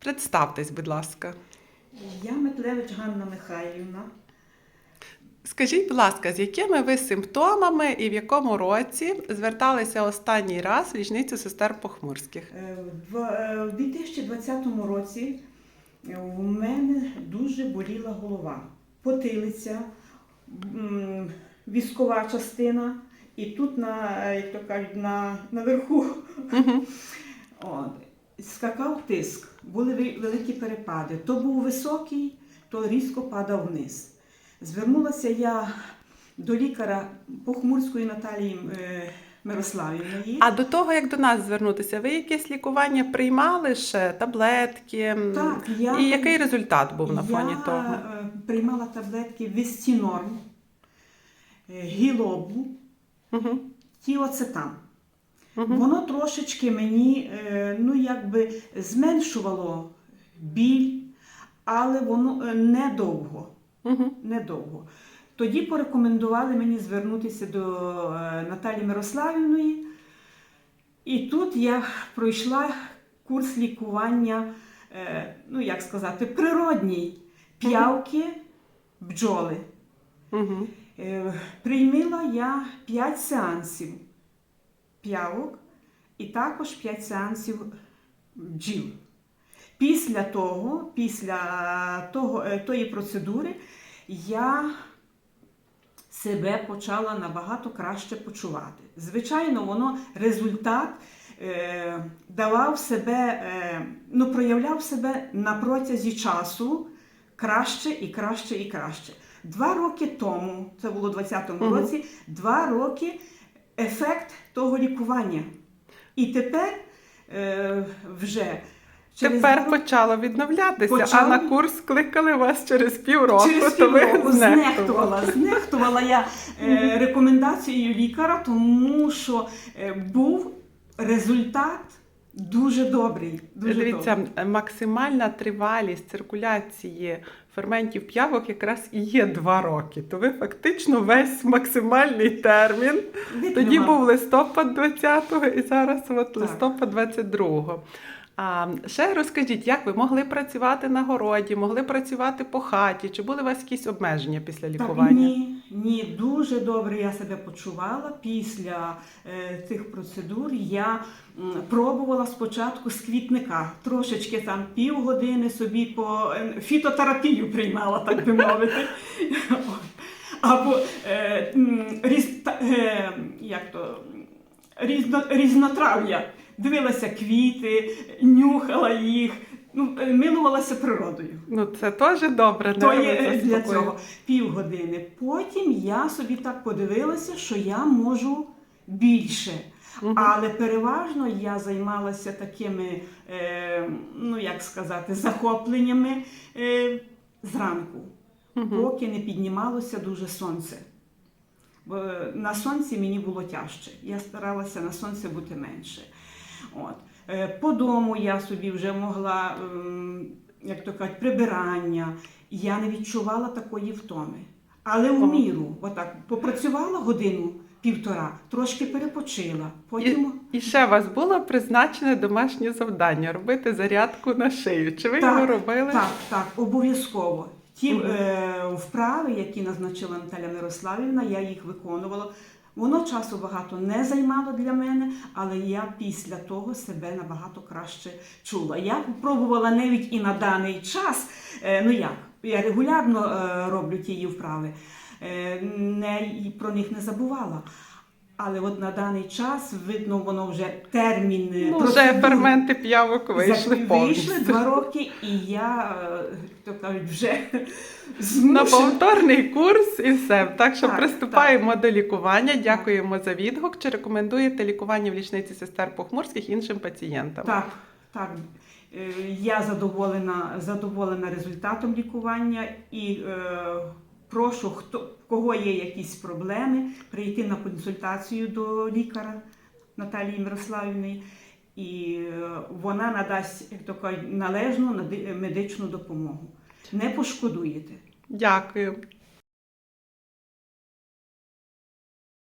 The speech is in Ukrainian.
Представтесь, будь ласка. Я Метлевич Ганна Михайлівна. Скажіть, будь ласка, з якими ви симптомами і в якому році зверталися останній раз в лічницю сестер Похмурських? Е, В е, 2020 році е, у мене дуже боліла голова, потилиця, військова частина, і тут на, е, як то кажуть, на, наверху От. скакав тиск, були великі перепади. То був високий, то різко падав вниз. Звернулася я до лікаря Похмурської Наталії е, Мирославівної. А до того, як до нас звернутися, ви якесь лікування приймали ще таблетки? Так, я- І який результат був на фоні я, того? е, приймала таблетки Вестінорм, е, гілобу, Угу. тіоцетам. Угу. Воно трошечки мені е, ну, якби зменшувало біль, але воно е, недовго. Угу. недовго. Тоді порекомендували мені звернутися до е, Наталі Мирославівної. І тут я пройшла курс лікування, ну як сказати, природній п'явки бджоли. Угу. Приймила я 5 сеансів п'явок і також 5 сеансів бджіл. Після того, після того, е, тої процедури, я себе почала набагато краще почувати. Звичайно, воно результат е, давав себе, е, ну, проявляв себе на протязі часу краще і краще і краще. Два роки тому, це було у 2020 Мгм. році, два роки ефект того лікування. І тепер е, вже через Тепер року... почало відновлятися, а на курс кликали вас через півроку, Через півроку знехтувала. Знехтувала я е, рекомендацією лікаря, тому що е, був результат дуже добрий. Дуже Дивіться, добрий. максимальна тривалість циркуляції ферментів п'явок якраз і є два роки. То ви фактично весь максимальний термін. Тоді був листопад 20-го і зараз от листопад 22-го. А ще розкажіть, як ви могли працювати на городі, могли працювати по хаті? Чи були у вас якісь обмеження після Так, лікування? ні, ні, дуже добре я себе почувала. Після е, цих процедур я м, пробувала спочатку з квітника. Трошечки там півгодини собі по е, фітотерапію приймала, так би мовити. Або е, м, різ, та- е, як то, різно, різнотрав'я. Дивилася квіти, нюхала їх, ну, е, милувалася природою. Ну це теж добре. То є е, для цього півгодини. Потім я собі так подивилася, що я можу більше. Мгм. Але переважно я займалася такими, е, ну як сказати, захопленнями е, зранку, Мгм. поки не піднімалося дуже сонце. Бо е, на сонці мені було тяжче. Я старалася на сонці бути менше. От. Е, По дому я собі вже могла, ем, як то кажуть, прибирання. Я не відчувала такої втоми. Але Ага. міру, отак, попрацювала годину, півтора, трошки перепочила. Потім І, і ще у вас було призначене домашнє завдання робити зарядку на шию. Чи ви Так, його робили? Так, так, обов'язково. Ті е, вправи, які назначила Наталя Мирославівна, я їх виконувала. Воно часу багато не займало для мене, але я після того себе набагато краще чула. Я пробувала навіть і на даний час, е, ну як, я регулярно е, роблю ті вправи, е, не, про них не забувала. Але от на даний час, видно, воно вже термін Ну, вже ферменти п'явок вийшли Вийшли два роки, і я, е, то кажуть, вже На повторний курс і все. Так що Так, приступаємо до лікування. Дякуємо за відгук. Чи рекомендуєте лікування в лічниці сестер Похмурських іншим пацієнтам? Так, так. Е, Я задоволена, задоволена результатом лікування і е, прошу, хто, в кого є якісь проблеми, прийти на консультацію до лікаря Наталії Мирославівни, і е, вона надасть кажуть, належну медичну допомогу. Не пошкодуєте. Дякую.